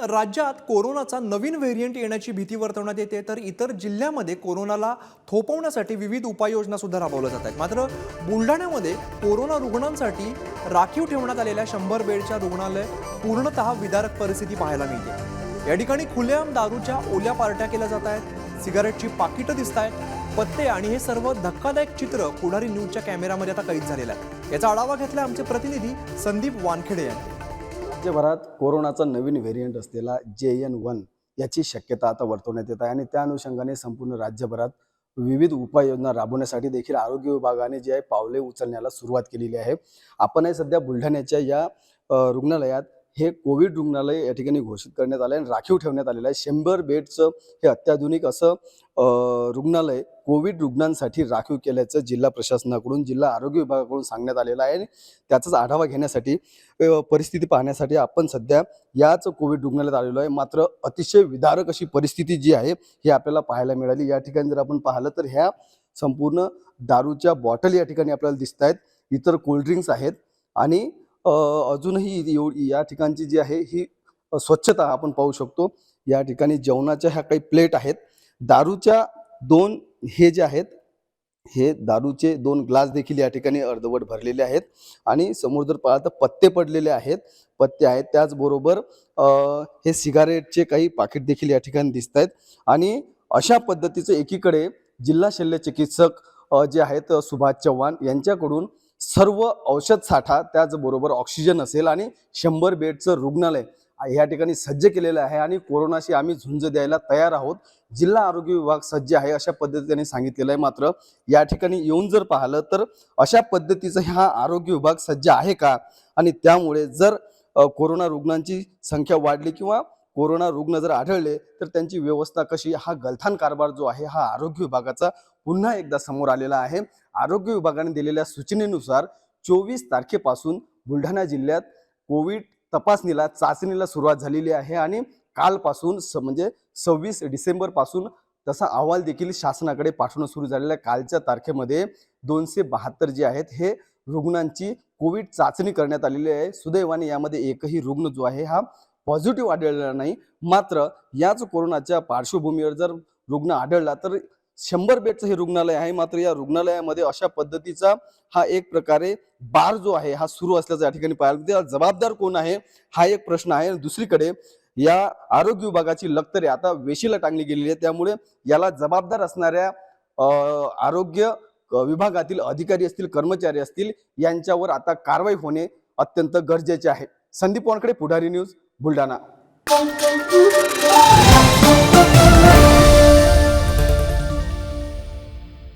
राज्यात कोरोनाचा नवीन व्हेरियंट येण्याची भीती वर्तवण्यात येते तर इतर जिल्ह्यामध्ये कोरोनाला थोपवण्यासाठी विविध उपाययोजना सुद्धा राबवल्या जात आहेत. मात्र बुलढाण्यामध्ये कोरोना रुग्णांसाठी राखीव ठेवण्यात आलेल्या शंभर बेडच्या रुग्णालय पूर्णतः विदारक परिस्थिती पाहायला मिळते. या ठिकाणी खुलेआम दारूच्या ओल्या पार्ट्या केल्या जात आहेत सिगारेटची पाकिटं दिसत आहेत पत्ते आणि हे सर्व धक्कादायक चित्र पुढारी न्यूजच्या कॅमेरामध्ये आता कैद झालेलं आहे. याचा आढावा घेतला आमचे प्रतिनिधी संदीप वानखेडे यांनी. राज्यभरात कोरोनाचा नवीन व्हेरियंट असलेला जे एन वन याची शक्यता आता वर्तवण्यात येत आहे आणि त्या अनुषंगाने संपूर्ण राज्यभरात विविध उपाययोजना राबवण्यासाठी देखील आरोग्य विभागाने जे आहे पावले उचलण्याला सुरुवात केलेली आहे. आपण सध्या बुलढाण्याच्या या रुग्णालयात हे कोविड रुग्णालय या ठिकाणी घोषित करण्यात आलं आहे आणि राखीव ठेवण्यात आलेलं आहे. शंभर बेडचं हे अत्याधुनिक असं रुग्णालय कोविड रुग्णांसाठी राखीव केल्याचं जिल्हा प्रशासनाकडून जिल्हा आरोग्य विभागाकडून सांगण्यात आलेलं आहे. आणि त्याचाच आढावा घेण्यासाठी परिस्थिती पाहण्यासाठी आपण सध्या याच कोविड रुग्णालयात आलेलो आहे. मात्र अतिशय विदारक अशी परिस्थिती जी आहे ही आपल्याला पाहायला मिळाली. या ठिकाणी जर आपण पाहिलं तर ह्या संपूर्ण दारूच्या बॉटल या ठिकाणी आपल्याला दिसत आहेत इतर कोल्ड्रिंक्स आहेत आणि अजूनही एव- या ठिकाणची जी आहे ही स्वच्छता आपण पाहू शकतो. या ठिकाणी जेवणाच्या ह्या काही प्लेट आहेत. दारूच्या दोन हे जे आहेत हे दारूचे दोन ग्लास देखील या ठिकाणी अर्धवट भरलेले आहेत. आणि समोर जर पाहिलं तर पत्ते पडलेले आहेत. पत्ते आहेत त्याचबरोबर हे सिगारेटचे काही पाकिट देखील या ठिकाणी दिसत आहेत आणि अशा पद्धतीचं एकीकडे जिल्हा शल्य चिकित्सक जे आहेत सुभाष चव्हाण यांच्याकडून सर्व औषध साठा त्याचबरोबर ऑक्सिजन असेल आणि शंभर बेडचं रुग्णालय या ठिकाणी सज्ज केलेलं आहे आणि कोरोनाशी आम्ही झुंज द्यायला तयार आहोत. जिल्हा आरोग्य विभाग सज्ज आहे अशा पद्धतीने सांगितलेलं आहे. मात्र या ठिकाणी येऊन जर पाहिलं तर अशा पद्धतीचं हा आरोग्य विभाग सज्ज आहे का? आणि त्यामुळे जर कोरोना रुग्णांची संख्या वाढली किंवा कोरोना रुग्ण जर आढळले तर त्यांची व्यवस्था कशी? हा गलथान कारभार जो आहे हा आरोग्य विभागाचा पुन्हा एकदा समोर आलेला आहे. आरोग्य विभागाने दिलेल्या सूचनेनुसार चोवीस तारखेपासून बुलढाणा जिल्ह्यात कोविड तपासणीला चाचणीला सुरुवात झालेली आहे आणि कालपासून स म्हणजे सव्वीस डिसेंबरपासून तसा अहवाल देखील शासनाकडे पाठवणं सुरू झालेलं आहे. कालच्या तारखेमध्ये दोनशे बहात्तर जे आहेत हे रुग्णांची कोविड चाचणी करण्यात आलेली आहे. सुदैवाने यामध्ये एकही रुग्ण जो आहे हा पॉझिटिव्ह आढळलेला नाही. मात्र याच कोरोनाच्या पार्श्वभूमीवर जर रुग्ण आढळला तर शंभर बेडचं हे रुग्णालय आहे. मात्र या रुग्णालयामध्ये अशा पद्धतीचा हा एक प्रकारे बार जो आहे हा सुरू असल्याचा या ठिकाणी पाहायला मिळते. जबाबदार कोण आहे हा एक प्रश्न आहे. दुसरीकडे या आरोग्य विभागाची लक्तरे आता वेशीला टांगली गेलेली आहे त्यामुळे याला जबाबदार असणाऱ्या आरोग्य विभागातील अधिकारी असतील कर्मचारी असतील यांच्यावर आता कारवाई होणे अत्यंत गरजेचे आहे. संदीप वानकडे पुढारी न्यूज बुलढाणा.